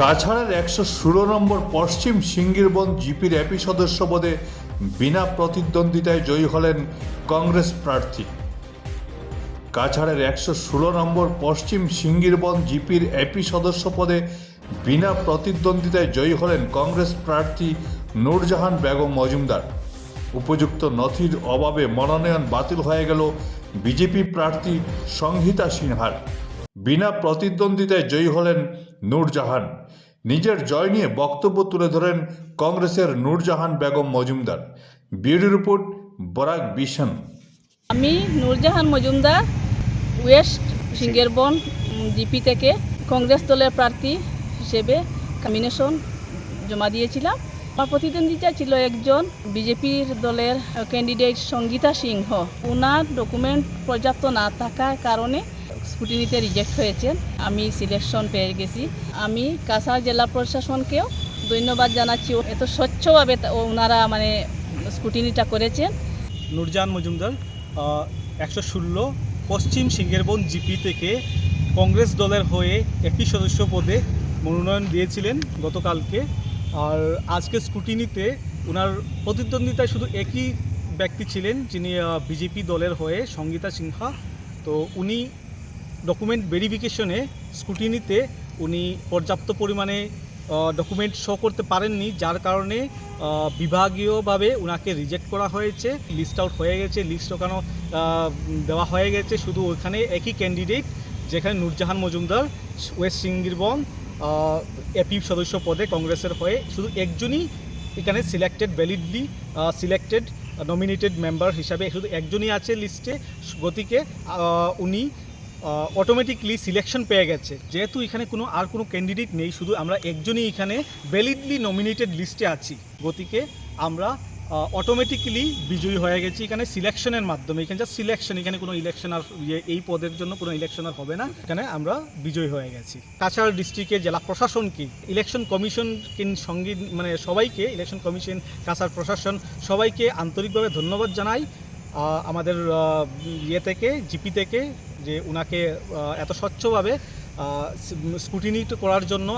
কাছাড়ের একশো ষোলো নম্বর পশ্চিম সিঙ্গিরবন জিপির এপি সদস্য পদে বিনা প্রতিদ্বন্দ্বিতায় জয়ী হলেন কংগ্রেস প্রার্থী। কাছাড়ের একশো ষোলো নম্বর পশ্চিম সিঙ্গিরবন জিপির এপি সদস্য পদে বিনা প্রতিদ্বন্দ্বিতায় জয়ী হলেন কংগ্রেস প্রার্থী নূরজাহান বেগম মজুমদার। উপযুক্ত নথির অভাবে মনোনয়ন বাতিল হয়ে গেল বিজেপি প্রার্থী সংহিতা সিনহার। বিনা প্রতিদ্বন্দ্বিতায় জয়ী হলেন নূরজাহান। নিজের জয় নিয়ে বক্তব্য তুলে ধরেন কংগ্রেসের Nurjahan Begum Majumdar. Bureau report, Barak vision. আমি নূরজাহান মজুমদার, ওয়েস্ট সিঙ্গেরবন জিপি থেকে কংগ্রেস দলের প্রার্থী হিসেবে কম্বিনেশন জমা দিয়েছিলাম। আমার প্রতিদ্বন্দ্বিতা ছিল একজন বিজেপির দলের ক্যান্ডিডেট সঙ্গীতা সিংহ। ওনার ডকুমেন্ট পর্যাপ্ত না থাকার কারণে স্কুটিনিতে রিজেক্ট হয়েছেন আমি সিলেকশন পেয়ে গেছি। আমি কাছাড় জেলা প্রশাসনকেও ধন্যবাদ জানাচ্ছি। এত স্বচ্ছভাবে ওনারা মানে স্কুটিনিটা করেছেন। নুরজান মজুমদার একশো ষোলো পশ্চিম সিঙ্গেরবন জিপি থেকে কংগ্রেস দলের হয়ে একই সদস্য পদে মনোনয়ন দিয়েছিলেন গতকালকে। আর আজকে স্কুটিনিতে ওনার প্রতিদ্বন্দ্বিতায় শুধু একই ব্যক্তি ছিলেন, যিনি বিজেপি দলের হয়ে সঙ্গীতা সিনহা। তো উনি ডকুমেন্ট ভেরিফিকেশনে স্কুটিনিতে উনি পর্যাপ্ত পরিমাণে ডকুমেন্ট শো করতে পারেননি, যার কারণে বিভাগীয়ভাবে ওনাকে রিজেক্ট করা হয়েছে লিস্ট আউট হয়ে গেছে লিস্ট ওখানে দেওয়া হয়ে গেছে, শুধু ওখানে একই ক্যান্ডিডেট যেখানে নূরজাহান মজুমদার, ওয়েস্ট সিঙ্গিরবন এপি সদস্য পদে কংগ্রেসের হয়ে, শুধু একজনই এখানে selected validly selected nominated member হিসাবে, শুধু একজনই আছে লিস্টে গতিকে উনি অটোমেটিকলি সিলেকশন পেয়ে গেছে। যেহেতু এখানে কোনো আর কোনো ক্যান্ডিডেট নেই, শুধু আমরা একজনই এখানে ভ্যালিডলি নমিনেটেড লিস্টে আছি। গতিকে আমরা অটোমেটিক্যালি বিজয়ী হয়ে গেছি এখানে সিলেকশনের মাধ্যমে। এখানে যা সিলেকশন এখানে কোনো ইলেকশন আর ইয়ে এই পদের জন্য কোনো ইলেকশন আর হবে না। এখানে আমরা বিজয়ী হয়ে গেছি। কাছাড় ডিস্ট্রিক্টের জেলা প্রশাসনকে ইলেকশন কমিশন সঙ্গে মানে সবাইকে ইলেকশন কমিশন কাছাড় প্রশাসন সবাইকে আন্তরিকভাবে ধন্যবাদ জানাই। আমাদের ইয়ে থেকে, জিপি থেকে যে ওনাকে এত স্বচ্ছভাবে স্কুটিনি করার জন্য